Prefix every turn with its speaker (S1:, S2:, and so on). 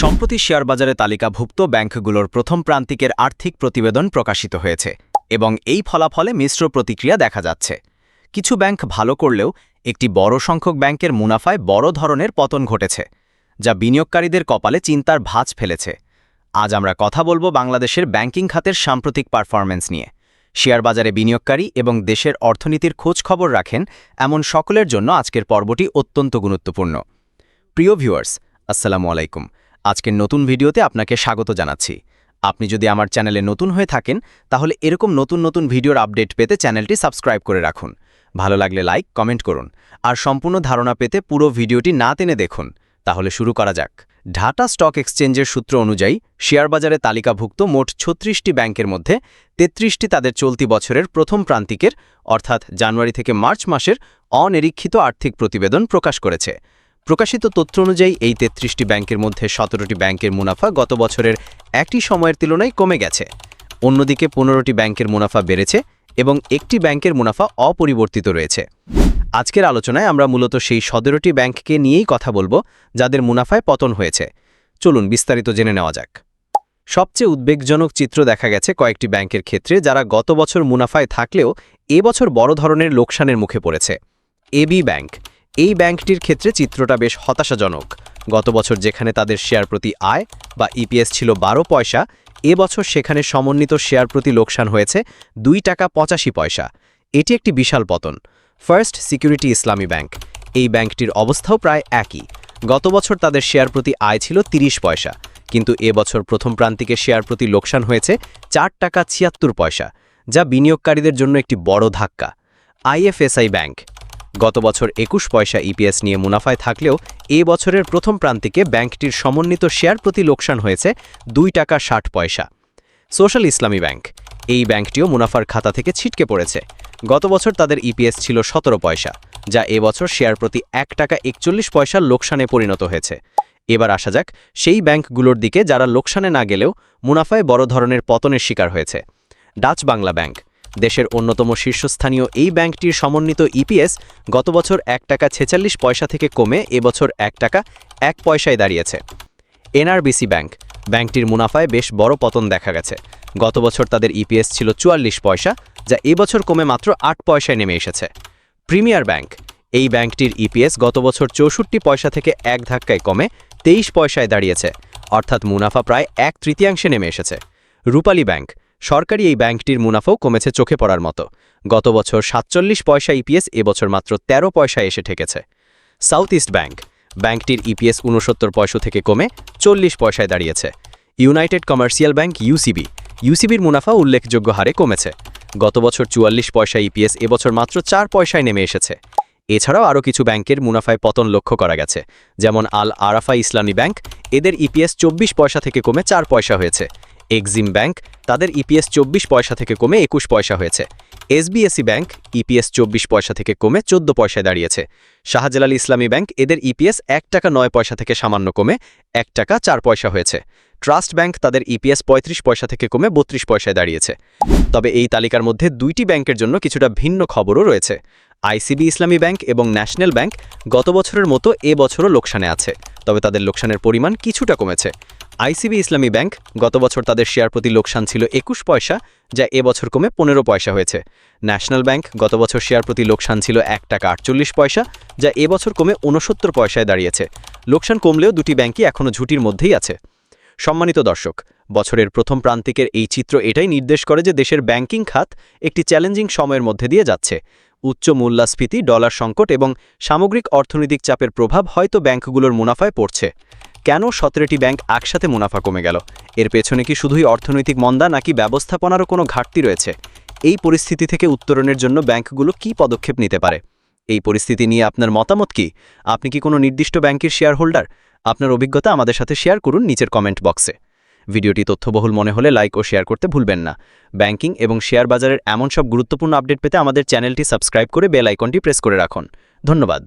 S1: সম্প্রতি শেয়ারবাজারে তালিকাভুক্ত ব্যাংকগুলোর প্রথম প্রান্তিকের আর্থিক প্রতিবেদন প্রকাশিত হয়েছে, এবং এই ফলাফলে মিশ্র প্রতিক্রিয়া দেখা যাচ্ছে। কিছু ব্যাংক ভালো করলেও একটি বড় সংখ্যক ব্যাংকের মুনাফায় বড় ধরনের পতন ঘটেছে, যা বিনিয়োগকারীদের কপালে চিন্তার ভাঁজ ফেলেছে। আজ আমরা কথা বলব বাংলাদেশের ব্যাংকিং খাতের সাম্প্রতিক পারফরম্যান্স নিয়ে। শেয়ারবাজারে বিনিয়োগকারী এবং দেশের অর্থনীতির খোঁজ খবর রাখেন এমন সকলের জন্য আজকের পর্বটি অত্যন্ত গুরুত্বপূর্ণ। প্রিয় ভিউয়ার্স, আসসালামু আলাইকুম। আজকের নতুন ভিডিওতে আপনাকে স্বাগত জানাচ্ছি। আপনি যদি আমার চ্যানেলে নতুন হয়ে থাকেন, তাহলে এরকম নতুন নতুন ভিডিওর আপডেট পেতে চ্যানেলটি সাবস্ক্রাইব করে রাখুন। ভালো লাগলে লাইক, কমেন্ট করুন। আর সম্পূর্ণ ধারণা পেতে পুরো ভিডিওটি না টেনে দেখুন। তাহলে শুরু করা যাক। ঢাটা স্টক এক্সচেঞ্জের সূত্র অনুযায়ী, শেয়ারবাজারে তালিকাভুক্ত মোট ছত্রিশটি ব্যাংকের মধ্যে তেত্রিশটি তাদের চলতি বছরের প্রথম প্রান্তিকের, অর্থাৎ জানুয়ারি থেকে মার্চ মাসের, অনিরীক্ষিত আর্থিক প্রতিবেদন প্রকাশ করেছে। প্রকাশিত তথ্য অনুযায়ী, এই তেত্রিশটি ব্যাংকের মধ্যে সতেরোটি ব্যাংকের মুনাফা গত বছরের একটি সময়ের তুলনায় কমে গেছে। অন্যদিকে পনেরোটি ব্যাংকের মুনাফা বেড়েছে এবং একটি ব্যাংকের মুনাফা অপরিবর্তিত রয়েছে। আজকের আলোচনায় আমরা মূলত সেই সতেরোটি ব্যাংককে নিয়েই কথা বলব, যাদের মুনাফায় পতন হয়েছে। চলুন বিস্তারিত জেনে নেওয়া যাক। সবচেয়ে উদ্বেগজনক চিত্র দেখা গেছে কয়েকটি ব্যাংকের ক্ষেত্রে, যারা গত বছর মুনাফায় থাকলেও এবছর বড় ধরনের লোকসানের মুখে পড়েছে। A B bank. এই ব্যাংকটির ক্ষেত্রে চিত্রটা বেশ হতাশাজনক। গত বছর যেখানে তাদের শেয়ার প্রতি আয় বা ইপিএস ছিল বারো পয়সা এবছর সেখানে সমন্বিত শেয়ার প্রতি লোকসান হয়েছে দুই টাকা পঁচাশি পয়সা। এটি একটি বিশাল পতন। ফার্স্ট সিকিউরিটি ইসলামী ব্যাংক এই ব্যাংকটির অবস্থাও প্রায় একই। গত বছর তাদের শেয়ার প্রতি আয় ছিল ৩০ পয়সা, কিন্তু এবছর প্রথম প্রান্তিকে শেয়ার প্রতি লোকসান হয়েছে চার টাকা ছিয়াত্তর পয়সা, যা বিনিয়োগকারীদের জন্য একটি বড় ধাক্কা। আইএফএসআই ব্যাংক গত বছর একুশ পয়সা ইপিএস নিয়ে মুনাফায় থাকলেও এ বছরের প্রথম প্রান্তিকে ব্যাংকটির সমন্বিত শেয়ার প্রতি লোকসান হয়েছে দুই টাকা ষাট পয়সা। সোশ্যাল ইসলামী ব্যাংক, এই ব্যাংকটিও মুনাফার খাতা থেকে ছিটকে পড়েছে। গত বছর তাদের ইপিএস ছিল সতেরো পয়সা, যা এবছর শেয়ার প্রতি এক টাকা একচল্লিশ পয়সার লোকসানে পরিণত হয়েছে। এবার আসা যাক সেই ব্যাংকগুলোর দিকে যারা লোকসানে না গেলেও মুনাফায় বড় ধরনের পতনের শিকার হয়েছে। ডাচ বাংলা ব্যাংক দেশের অন্যতম শীর্ষস্থানীয় এই ব্যাংকটির সমন্বিত ইপিএস গত বছর এক টাকা ছেচল্লিশ পয়সা থেকে কমে এবছর এক টাকা এক পয়সায় দাঁড়িয়েছে। এনআরবিসি ব্যাংক, ব্যাংকটির মুনাফায় বেশ বড় পতন দেখা গেছে। গত বছর তাদের ইপিএস ছিল চুয়াল্লিশ পয়সা, যা এবছর কমে মাত্র আট পয়সায় নেমে এসেছে। প্রিমিয়ার ব্যাংক, এই ব্যাংকটির ইপিএস গত বছর চৌষট্টি পয়সা থেকে এক ধাক্কায় কমে তেইশ পয়সায় দাঁড়িয়েছে, অর্থাৎ মুনাফা প্রায় এক তৃতীয়াংশে নেমে এসেছে। রূপালী ব্যাংক। সরকারি এই ব্যাংকটির মুনাফাও কমেছে চোখে পড়ার মতো। গত বছর সাতচল্লিশ পয়সা ইপিএস এবছর মাত্র ১৩ পয়সায় এসে ঠেকেছে। সাউথ ইস্ট ব্যাংক ব্যাংকটির ইপিএস উনসত্তর পয়সা থেকে কমে চল্লিশ পয়সায় দাঁড়িয়েছে। ইউনাইটেড কমার্শিয়াল ব্যাংক ইউসিবি ইউসিবির মুনাফা উল্লেখযোগ্য হারে কমেছে। গত বছর চুয়াল্লিশ পয়সা ইপিএস এবছর মাত্র চার পয়সায় নেমে এসেছে। এছাড়াও আরও কিছু ব্যাংকের মুনাফায় পতন লক্ষ্য করা গেছে। যেমন আল আরাফা ইসলামী ব্যাংক, এদের ইপিএস চব্বিশ পয়সা থেকে কমে চার পয়সা হয়েছে। এক্সিম ব্যাংক তাদের ইপিএস চব্বিশ পয়সা থেকে কমে একুশ পয়সা হয়েছে। এসবিএসি ব্যাংক ইপিএস চব্বিশ পয়সা থেকে কমে চোদ্দ পয়সায় দাঁড়িয়েছে। শাহজালাল ইসলামী ব্যাংক এদের ইপিএস এক টাকা নয় পয়সা থেকে সামান্য কমে এক টাকা চার পয়সা হয়েছে। ট্রাস্ট ব্যাংক তাদের ইপিএস পঁয়ত্রিশ পয়সা থেকে কমে বত্রিশ পয়সায় দাঁড়িয়েছে। তবে এই তালিকার মধ্যে দুইটি ব্যাংকের জন্য কিছুটা ভিন্ন খবরও রয়েছে। আইসিবি ইসলামী ব্যাংক এবং ন্যাশনাল ব্যাংক গত বছরের মতো এ বছরও লোকসানে আছে, তবে তাদের লোকসানের পরিমাণ কিছুটা কমেছে। আইসিবি ইসলামী ব্যাংক গত বছর তাদের শেয়ার প্রতি লোকসান ছিল একুশ পয়সা, যা এবছর কমে পনেরো পয়সা হয়েছে। ন্যাশনাল ব্যাংক গত বছর শেয়ার প্রতি লোকসান ছিল এক টাকা আটচল্লিশ পয়সা, যা এবছর কমে উনসত্তর পয়সায় দাঁড়িয়েছে। লোকসান কমলেও দুটি ব্যাংকই এখনও ঝুটির মধ্যেই আছে। সম্মানিত দর্শক, বছরের প্রথম প্রান্তিকের এই চিত্র এটাই নির্দেশ করে যে দেশের ব্যাংকিং খাত একটি চ্যালেঞ্জিং সময়ের মধ্যে দিয়ে যাচ্ছে। উচ্চ মূল্যস্ফীতি, ডলার সংকট এবং সামগ্রিক অর্থনৈতিক চাপের প্রভাব হয়তো ব্যাংকগুলোর মুনাফায় পড়ছে। কেন সতেরোটি ব্যাংক একসাথে মুনাফা কমে গেল? এর পেছনে কি শুধুই অর্থনৈতিক মন্দা নাকি ব্যবস্থাপনারও কোনো ঘাটতি রয়েছে? এই পরিস্থিতি থেকে উত্তরণের জন্য ব্যাংকগুলো কি পদক্ষেপ নিতে পারে? এই পরিস্থিতি নিয়ে আপনার মতামত কি? আপনি কি কোনো নির্দিষ্ট ব্যাংকের শেয়ার হোল্ডার আপনার অভিজ্ঞতা আমাদের সাথে শেয়ার করুন নিচের কমেন্ট বক্সে। ভিডিওটি তথ্যবহুল মনে হলে লাইক ও শেয়ার করতে ভুলবেন না। ব্যাংকিং এবং শেয়ার বাজারের এমন সব গুরুত্বপূর্ণ আপডেট পেতে আমাদের চ্যানেলটি সাবস্ক্রাইব করে বেল আইকনটি প্রেস করে রাখুন। ধন্যবাদ।